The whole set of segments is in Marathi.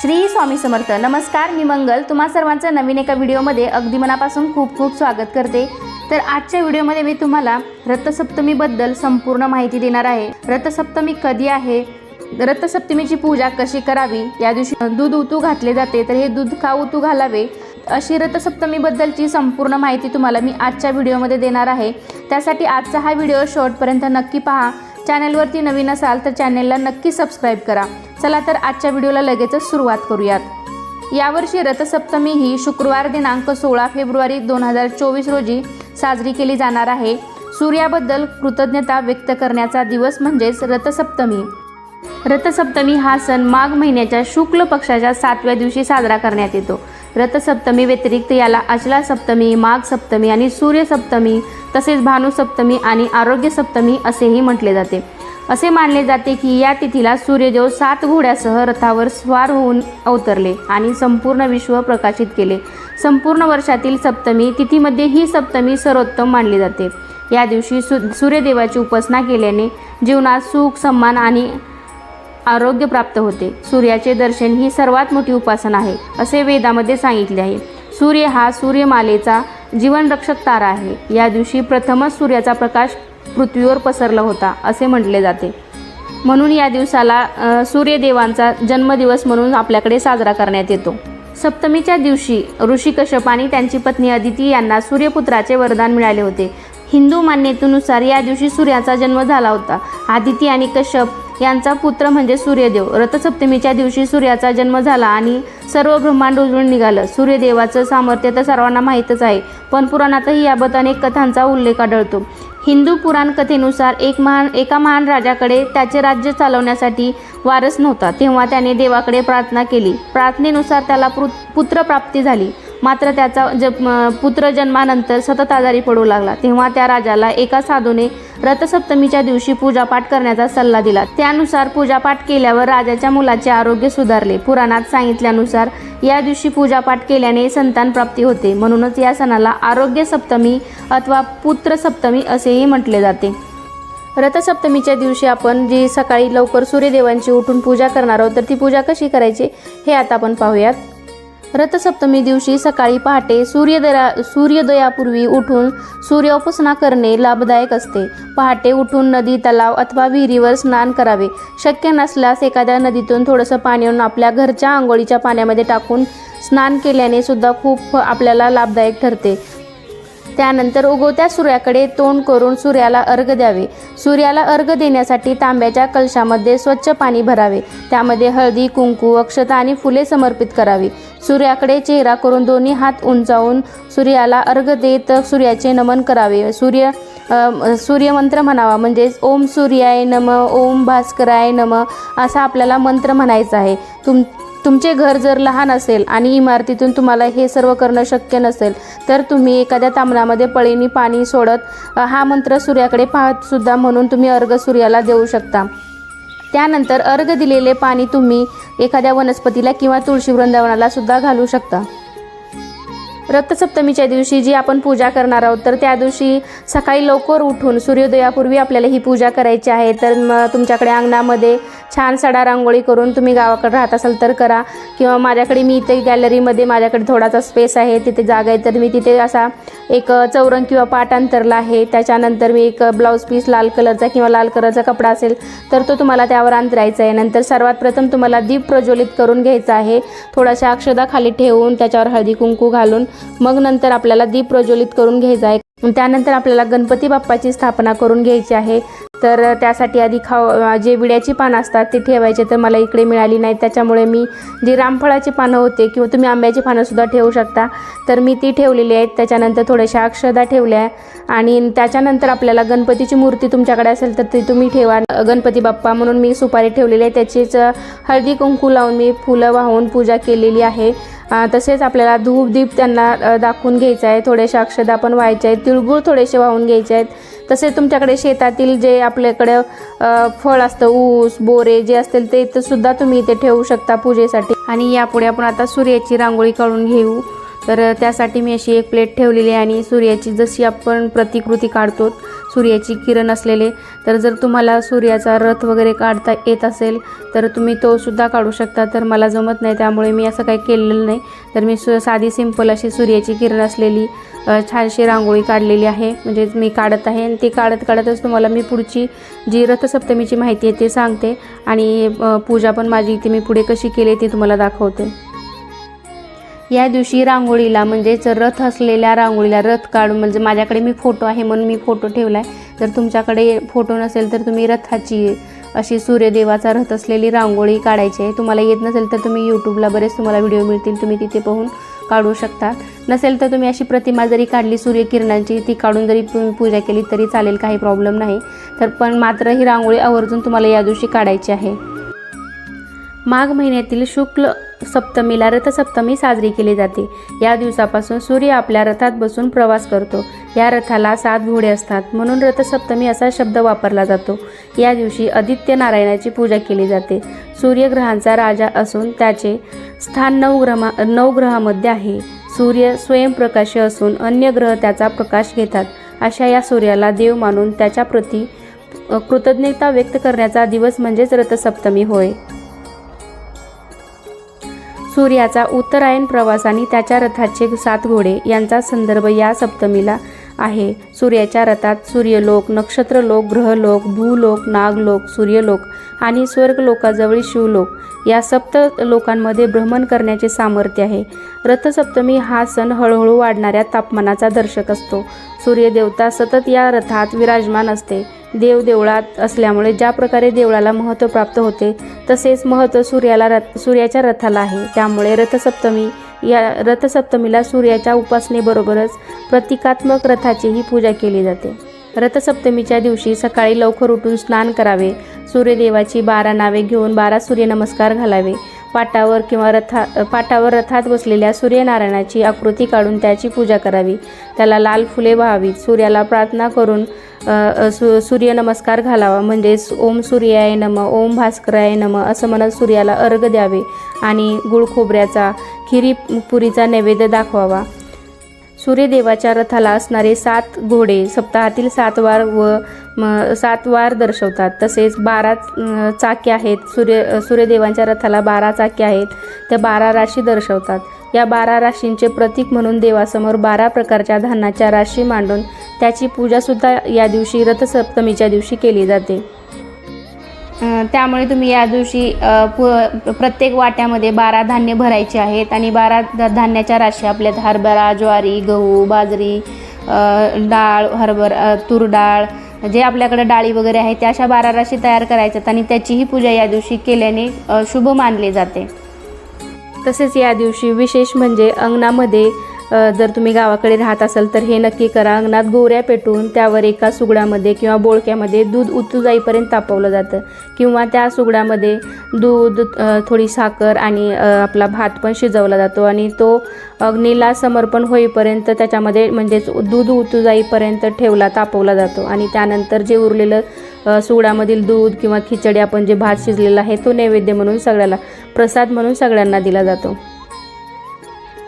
श्री स्वामी समर्थ. नमस्कार मी मंगल. तुम्हा सर्वांचं नवीन एका व्हिडिओमध्ये अगदी मनापासून खूप खूप स्वागत करते. तर आजच्या व्हिडिओमध्ये मी तुम्हाला रथसप्तमीबद्दल संपूर्ण माहिती देणार आहे. रथसप्तमी कधी आहे? रथसप्तमीची पूजा कशी करावी? या दिवशी दूध उतू घातले जाते तर हे दूध का उतू घालावे? अशी रथसप्तमीबद्दलची संपूर्ण माहिती तुम्हाला मी आजच्या व्हिडिओमध्ये देणार आहे. त्यासाठी आजचा हा व्हिडिओ शेवटपर्यंत नक्की पहा. चॅनलवरती नवीन असाल तर चॅनलला नक्की सबस्क्राईब करा. चला तर आजच्या व्हिडिओला लगेचच सुरुवात करूयात. यावर्षी रथसप्तमी ही शुक्रवार दिनांक सोळा फेब्रुवारी दोन हजार चोवीस रोजी साजरी केली जाणार आहे. सूर्याबद्दल कृतज्ञता व्यक्त करण्याचा दिवस म्हणजेच रथसप्तमी. रथसप्तमी हा सण माघ महिन्याच्या शुक्ल पक्षाच्या सातव्या दिवशी साजरा करण्यात येतो. रथसप्तमी व्यतिरिक्त याला अचला सप्तमी माघ सप्तमी आणि सूर्यसप्तमी तसेच भानुसप्तमी आणि आरोग्य सप्तमी असेही म्हटले जाते. असे मानले जाते की या तिथीला सूर्यदेव सात घोड्यासह रथावर स्वार होऊन अवतरले आणि संपूर्ण विश्व प्रकाशित केले. संपूर्ण वर्षातील सप्तमी तिथीमध्ये ही सप्तमी सर्वोत्तम मानली जाते. या दिवशी सु सूर्यदेवाची उपासना केल्याने जीवनात सुख सन्मान आणि आरोग्य प्राप्त होते. सूर्याचे दर्शन ही सर्वात मोठी उपासना आहे असे वेदामध्ये सांगितले आहे. सूर्य हा सूर्यमालेचा जीवनरक्षक तारा आहे. या दिवशी प्रथमच सूर्याचा प्रकाश पृथ्वीवर पसरला होता असे म्हटले जाते. म्हणून या दिवसाला सूर्यदेवांचा जन्मदिवस म्हणून आपल्याकडे साजरा करण्यात येतो. सप्तमीच्या दिवशी ऋषी कश्यप आणि त्यांची पत्नी अदिती यांना सूर्यपुत्राचे वरदान मिळाले होते. हिंदू मान्यतेनुसार या दिवशी सूर्याचा जन्म झाला होता. आदिती आणि कश्यप यांचा पुत्र म्हणजे सूर्यदेव. रथसप्तमीच्या दिवशी सूर्याचा जन्म झाला आणि सर्व ब्रह्मांड उजळून निघालं. सूर्यदेवाचं सामर्थ्य तर सर्वांना माहीतच आहे पण पुराणातही याबद्दल अनेक कथांचा उल्लेख आढळतो. हिंदू पुराण कथेनुसार एक महान एका महान राजाकडे त्याचे राज्य चालवण्यासाठी वारस नव्हता. तेव्हा त्याने देवाकडे प्रार्थना केली. प्रार्थनेनुसार त्याला पुत्रप्राप्ती झाली. मात्र त्याचा ज पुत्र जन्मानंतर सतत आजारी पडू लागला. तेव्हा त्या राजाला एका साधूने रथसप्तमीच्या दिवशी पूजापाठ करण्याचा सल्ला दिला. त्यानुसार पूजापाठ केल्यावर राजाच्या मुलाचे आरोग्य सुधारले. पुराणात सांगितल्यानुसार या दिवशी पूजापाठ केल्याने संतान प्राप्ती होते. म्हणूनच या सणाला आरोग्य सप्तमी अथवा पुत्र सप्तमी असेही म्हटले जाते. रथसप्तमीच्या दिवशी आपण जी सकाळी लवकर सूर्यदेवांची उठून पूजा करणार आहोत तर ती पूजा कशी करायची हे आता आपण पाहूयात. रथसप्तमी दिवशी सकाळी पहाटे सूर्यदया सूर्योदयापूर्वी उठून सूर्योपासना करणे लाभदायक असते. पहाटे उठून नदी तलाव अथवा विहिरीवर स्नान करावे. शक्य नसल्यास एखाद्या नदीतून थोडंसं पाणी आणून आपल्या घरच्या आंघोळीच्या पाण्यामध्ये टाकून स्नान केल्याने सुद्धा खूप आपल्याला लाभदायक ठरते. त्यानंतर उगवत्या सूर्याकडे तोंड करून सूर्याला अर्घ द्यावे. सूर्याला अर्घ देण्यासाठी तांब्याच्या कलशामध्ये स्वच्छ पाणी भरावे. त्यामध्ये हळदी कुंकू अक्षता आणि फुले समर्पित करावी. सूर्याकडे चेहरा करून दोन्ही हात उंचावून सूर्याला अर्घ देत सूर्याचे नमन करावे. सूर्य सूर्यमंत्र म्हणावा म्हणजेच ओम सूर्याय नम ओम भास्कराय नम असा आपल्याला मंत्र म्हणायचा आहे. तुम तुमचे घर जर लहान असेल आणि इमारतीतून तुम्हाला हे सर्व करणं शक्य नसेल तर तुम्ही एखाद्या तांबणामध्ये पळीनी पाणी सोडत हा मंत्र सूर्याकडे पाहत सुद्धा म्हणून तुम्ही अर्घ सूर्याला देऊ शकता. त्यानंतर अर्घ दिलेले पाणी तुम्ही एखाद्या वनस्पतीला किंवा तुळशी वृंदावनाला सुद्धा घालू शकता. रथसप्तमीच्या दिवशी जी आपण पूजा करणार आहोत तर त्या दिवशी सकाळी लवकर उठून सूर्योदयापूर्वी आपल्याला ही पूजा करायची आहे. तर मग तुमच्याकडे अंगणामध्ये छान सडा रांगोळी करून तुम्ही गावाकडे राहत असाल तर करा. किंवा माझ्याकडे मी इथे गॅलरीमध्ये माझ्याकडे थोडासा स्पेस आहे तिथे जागा आहे तर मी तिथे असा एक चौरंग किंवा पाट अंतरला आहे. त्याच्यानंतर मी एक ब्लाऊज पीस लाल कलरचा किंवा लाल कलरचा कपडा असेल तर तो तुम्हाला त्यावर अंतरायचा आहे. नंतर सर्वात प्रथम तुम्हाला दीप प्रज्वलित करून घ्यायचा आहे. थोड्याशा अक्षदा खाली ठेवून त्याच्यावर हळदी कुंकू घालून मग नंतर आपल्याला दीप प्रज्वलित करून घ्यायचा आहे. त्यानंतर आपल्याला गणपती बाप्पाची स्थापना करून घ्यायची आहे. तर त्यासाठी आधी खाव जे विड्याची पानं असतात ते ठेवायचे तर मला इकडे मिळाली नाही. त्याच्यामुळे मी जी रामफळाची पानं होते किंवा तुम्ही आंब्याची पानंसुद्धा ठेवू शकता. तर मी ती ठेवलेली आहेत. त्याच्यानंतर थोड्याशा अक्षदा ठेवल्या आणि त्याच्यानंतर आपल्याला गणपतीची मूर्ती तुमच्याकडे असेल तर ती तुम्ही ठेवा. गणपती बाप्पा म्हणून मी सुपारी ठेवलेली आहे. त्याचीच हळदी कुंकू लावून मी फुलं वाहून पूजा केलेली आहे. तसेच आपल्याला धूप दीप त्यांना दाखवून घ्यायचं आहे. थोड्याशा अक्षदा पण व्हायचे आहेत. तिळगुळ थोडेसे वाहून घ्यायचे आहेत. तसेच तुमच्याकडे शेतातील जे आपल्याकडे अ, फळ असतं ऊस बोरे जे असतील ते सुद्धा तुम्ही इथे ठेवू शकता पूजेसाठी. आणि यापुढे आपण आता सूर्याची रांगोळी काढून घेऊ. तर त्यासाठी मी अशी एक प्लेट ठेवलेली आहे आणि सूर्याची जशी आपण प्रतिकृती काढतो सूर्याची किरण असलेले तर जर तुम्हाला सूर्याचा रथ वगैरे काढता येत असेल तर तुम्ही तो सुद्धा काढू शकता. तर मला जमत नाही त्यामुळे मी असं काही केलेलं नाही. तर मी सु साधी सिंपल अशी सूर्याची किरण असलेली छानशी रांगोळी काढलेली आहे. म्हणजे मी काढत आहे आणि ती काढत काढतच तुम्हाला मी पुढची जी रथसप्तमीची माहिती आहे ते सांगते. आणि पूजा पण माझी इथे मी पुढे कशी केली ती तुम्हाला दाखवते. या दिवशी रांगोळीला म्हणजेच रथ असलेल्या रांगोळीला रथ काढून म्हणजे माझ्याकडे मी फोटो आहे म्हणून मी फोटो ठेवला आहे जर तुमच्याकडे फोटो नसेल तर तुम्ही रथाची अशी सूर्यदेवाचा रथ असलेली रांगोळी काढायची आहे. तुम्हाला येत नसेल तर तुम्ही यूट्यूबला बरेच तुम्हाला व्हिडिओ मिळतील. तुम्ही तिथे पाहून काढू शकता. नसेल तर तुम्ही अशी प्रतिमा जरी काढली सूर्यकिरणांची ती काढून जरी तुम्ही पूजा केली तरी चालेल काही प्रॉब्लेम नाही. तर पण मात्र ही रांगोळी आवर्जून तुम्हाला या दिवशी काढायची आहे. माघ महिन्यातील शुक्ल सप्तमीला रथसप्तमी साजरी केली जाते. या दिवसापासून सूर्य आपल्या रथात बसून प्रवास करतो. या रथाला सात घोडे असतात म्हणून रथसप्तमी असा शब्द वापरला जातो. या दिवशी आदित्य नारायणाची पूजा केली जाते. सूर्यग्रहांचा राजा असून त्याचे स्थान नऊ ग्रमा नऊ नवग्रहामध्ये आहे. सूर्य स्वयंप्रकाश असून अन्य ग्रह त्याचा प्रकाश घेतात. अशा या सूर्याला देव मानून त्याच्याप्रती अ, कृतज्ञता व्यक्त करण्याचा दिवस म्हणजेच रथसप्तमी होय. सूर्याचा उत्तरायण प्रवास आणि त्याच्या रथाचे सात घोडे यांचा संदर्भ या सप्तमीला आहे. सूर्याच्या रथात सूर्यलोक नक्षत्रलोक ग्रहलोक भूलोक नागलोक सूर्यलोक आणि स्वर्गलोकाजवळील शिवलोक या सप्त लोकांमध्ये भ्रमण करण्याचे सामर्थ्य आहे. रथसप्तमी हा सण हळूहळू वाढणाऱ्या तापमानाचा दर्शक असतो. सूर्यदेवता सतत या रथात विराजमान असते. देव देवळात असल्यामुळे ज्या प्रकारे देवळाला महत्त्व प्राप्त होते तसेच महत्त्व सूर्याला रथ सूर्याच्या रथाला आहे. त्यामुळे रथसप्तमी या रथसप्तमीला सूर्याच्या उपासनेबरोबरच प्रतिकात्मक रथाचीही पूजा केली जाते. रथसप्तमीच्या दिवशी सकाळी लवकर उठून स्नान करावे सूर्यदेवाची बारा नावे घेऊन बारा सूर्यनमस्कार घालावे पाटावर किंवा रथा पाटावर रथात बसलेल्या सूर्यनारायणाची आकृती काढून त्याची पूजा करावी. त्याला लाल फुले व्हावीत. सूर्याला प्रार्थना करून सु सू सूर्यनमस्कार घालावा. म्हणजेच ओम सूर्याय नम ओम भास्कराय नम असं म्हणत सूर्याला अर्घ द्यावे आणि गुळ खोबऱ्याचा खिरी पुरीचा नैवेद्य दाखवावा. सूर्यदेवाच्या रथाला असणारे सात घोडे सप्ताहातील सात वार व सात वार दर्शवतात. तसेच बारा चाके आहेत. सूर्य सूर्यदेवांच्या रथाला बारा चाके आहेत. त्या बारा राशी दर्शवतात. या बारा राशींचे प्रतीक म्हणून देवासमोर बारा प्रकारच्या धान्याच्या राशी मांडून त्याची पूजासुद्धा या दिवशी रथसप्तमीच्या दिवशी केली जाते. त्यामुळे तुम्ही या दिवशी पु प्रत्येक वाट्यामध्ये बारा धान्य भरायचे आहेत आणि बारा धान्याच्या राशी आपल्यात हरभरा ज्वारी गहू बाजरी डाळ हरभर तूर डाळ जे आपल्याकडे डाळी वगैरे आहे त्या अशा बारा राशी तयार करायच्यात आणि त्याचीही पूजा या दिवशी केल्याने शुभ मानले जाते. तसेच या दिवशी विशेष म्हणजे अंगणामध्ये जर तुम्ही गावाकडे राहत असाल तर हे नक्की करा. अंगणात गोऱ्या पेटून त्यावर एका सुगडामध्ये किंवा बोळक्यामध्ये दूध उतू जाईपर्यंत तापवलं जातं. किंवा त्या सुगडामध्ये दूध थोडी साखर आणि आपला भात पण शिजवला जातो आणि तो अग्नीला समर्पण होईपर्यंत त्याच्यामध्ये म्हणजेच दूध उतू जाईपर्यंत ठेवला तापवला जातो. आणि त्यानंतर जे उरलेलं सुगडामधील दूध किंवा खिचडी आपण जे भात शिजलेला आहे तो नैवेद्य म्हणून सगळ्याला प्रसाद म्हणून सगळ्यांना दिला जातो.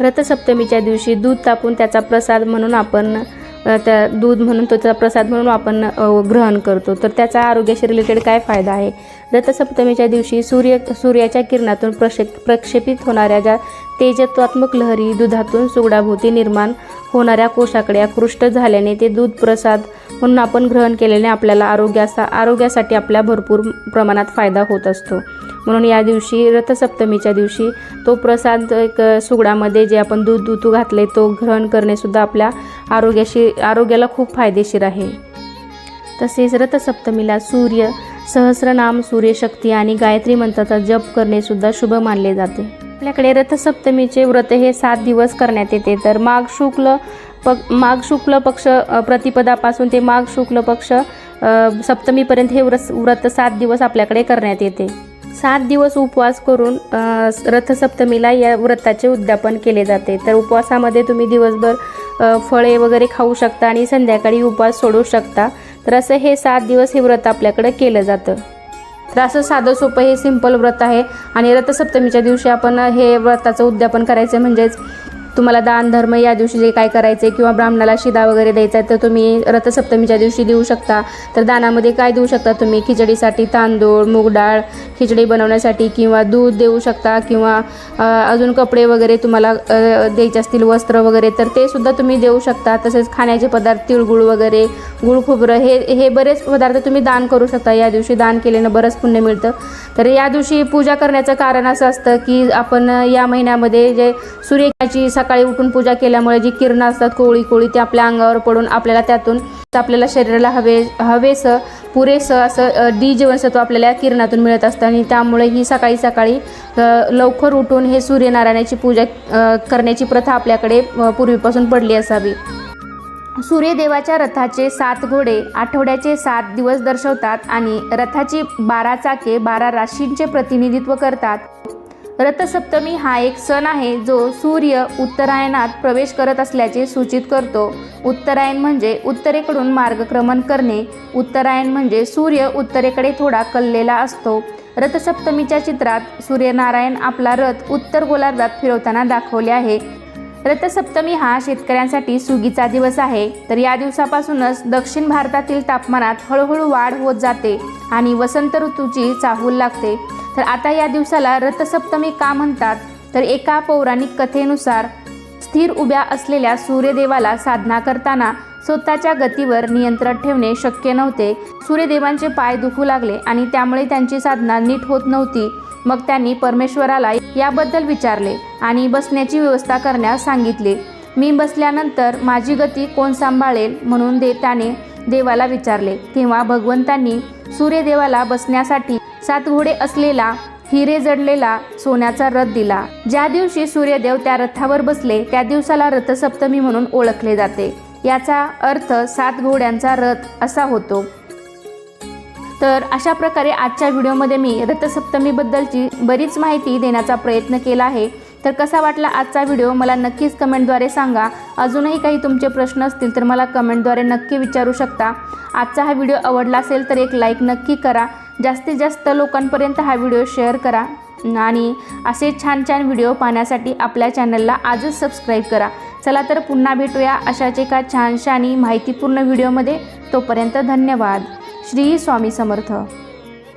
रथसप्तमीच्या दिवशी दूध तापून त्याचा प्रसाद म्हणून आपण त्या दूध म्हणून तो त्याचा प्रसाद म्हणून आपण ग्रहण करतो. तर त्याचा आरोग्याशी रिलेटेड काय फायदा आहे? रथसप्तमीच्या दिवशी सूर्य सूर्याच्या किरणातून प्रक्षे प्रक्षेपित होणाऱ्या ज्या तेजत्वात्मक लहरी दुधातून सुगडाभोवती निर्माण होणाऱ्या कोशाकडे आकृष्ट झाल्याने ते दूध प्रसाद म्हणून आपण ग्रहण केल्याने आपल्याला आरोग्याचा आरोग्यासाठी आपल्या भरपूर प्रमाणात फायदा होत असतो. म्हणून या दिवशी रथसप्तमीच्या दिवशी तो प्रसाद एक सुगडामध्ये जे आपण दूध दूध घातले तो ग्रहण करणेसुद्धा आपल्या आरोग्याशी आरोग्याला खूप फायदेशीर आहे. तसेच रथसप्तमीला सूर्य सहस्रनाम सूर्यशक्ती आणि गायत्री मंत्राचा जप करणे सुद्धा शुभ मानले जाते. आपल्याकडे रथसप्तमीचे व्रत हे सात दिवस करण्यात येते. तर माघ शुक्ल पक माघ शुक्ल पक्ष प्रतिपदापासून ते माघ शुक्ल पक्ष सप्तमीपर्यंत हे व्रत व्रत सात दिवस आपल्याकडे करण्यात येते. सात दिवस उपवास करून रथसप्तमीला या व्रताचे उद्यापन केले जाते. तर उपवासामध्ये तुम्ही दिवसभर फळे वगैरे खाऊ शकता आणि संध्याकाळी उपवास सोडू शकता. तर असं हे सात दिवस हे व्रत आपल्याकडं केलं जातं. तर असं साधं सोपं हे सिंपल व्रत आहे. आणि रथसप्तमीच्या दिवशी आपण हे व्रताचं उद्यापन करायचं म्हणजेच तुम्हाला दान धर्म या दिवशी जे काय करायचे किंवा ब्राह्मणाला शिदा वगैरे द्यायचा आहे तर तुम्ही रथसप्तमीच्या दिवशी देऊ शकता. तर दानामध्ये काय देऊ शकता तुम्ही? खिचडीसाठी तांदूळ मूग डाळ खिचडी बनवण्यासाठी किंवा दूध देऊ शकता किंवा अजून कपडे वगैरे तुम्हाला द्यायचे असतील वस्त्र वगैरे तर ते सुद्धा तुम्ही देऊ शकता. तसेच खाण्याचे पदार्थ तिळगुळ वगैरे गुळ खोबरं हे हे बरेच पदार्थ तुम्ही दान करू शकता. या दिवशी दान केल्यानं बरंच पुण्य मिळतं. तर या दिवशी पूजा करण्याचं कारण असं असतं की आपण या महिन्यामध्ये जे सूर्याची सकाळी सकाळी उठून पूजा केल्यामुळे जी किरणं असतात कोळी कोळी ती आपल्या अंगावर पडून आपल्याला त्यातून आपल्याला शरीराला हवे हवेसं पुरेसं असं डी जीवनसत्व आपल्याला या किरणातून मिळत असतं. आणि त्यामुळे ही सकाळी सकाळी लवकर उठून हे सूर्यनारायणाची पूजा करण्याची प्रथा आपल्याकडे पूर्वीपासून पडली असावी. सूर्यदेवाच्या रथाचे सात घोडे आठवड्याचे सात दिवस दर्शवतात आणि रथाची बारा चाके बारा राशींचे प्रतिनिधित्व करतात. रथसप्तमी हा एक सण आहे जो सूर्य उत्तरायणात प्रवेश करत असल्याचे सूचित करतो. उत्तरायण म्हणजे उत्तरेकडून मार्गक्रमण करणे. उत्तरायण म्हणजे सूर्य उत्तरेकडे थोडा कललेला असतो. रथसप्तमीच्या चित्रात सूर्यनारायण आपला रथ उत्तर गोलार्धात फिरवताना दाखवले आहे. रथसप्तमी हा शेतकऱ्यांसाठी सुगीचा दिवस आहे. तर या दिवसापासूनच दक्षिण भारतातील तापमानात हळूहळू वाढ होत जाते आणि वसंत ऋतूची चाहूल लागते. तर आता या दिवसाला रथसप्तमी का म्हणतात? तर एका पौराणिक कथेनुसार स्थिर उभ्या असलेल्या सूर्यदेवाला साधना करताना स्वतःच्या गतीवर नियंत्रण ठेवणे शक्य नव्हते. सूर्यदेवांचे पाय दुखू लागले आणि त्यामुळे त्यांची साधना नीट होत नव्हती. मग त्यांनी परमेश्वराला याबद्दल विचारले आणि बसण्याची व्यवस्था करण्यास सांगितले. मी बसल्यानंतर माझी गती कोण सांभाळेल म्हणून दे त्याने देवाला विचारले. तेव्हा भगवंतांनी सूर्यदेवाला बसण्यासाठी सात घोडे असलेला हिरे जडलेला सोन्याचा रथ दिला. ज्या दिवशी सूर्यदेव त्या रथावर बसले त्या दिवसाला रथसप्तमी म्हणून ओळखले जाते. याचा अर्थ सात घोड्यांचा रथ असा होतो. तर अशा प्रकारे आजच्या व्हिडिओमध्ये मी रथसप्तमीबद्दलची बरीच माहिती देण्याचा प्रयत्न केला आहे. तर कसा वाटला आजचा व्हिडिओ मला नक्कीच कमेंटद्वारे सांगा. अजूनही काही तुमचे प्रश्न असतील तर मला कमेंटद्वारे नक्की विचारू शकता. आजचा हा व्हिडिओ आवडला असेल तर एक लाईक नक्की करा. जास्तीत जास्त लोकांपर्यंत हा व्हिडिओ शेअर करा. आणि असे छान छान व्हिडिओ पाहण्यासाठी आपल्या चॅनलला आजच सबस्क्राईब करा. चला तर पुन्हा भेटूया अशाच एका छानशा आणि माहितीपूर्ण व्हिडिओमध्ये. तोपर्यंत धन्यवाद. श्री स्वामी समर्थ.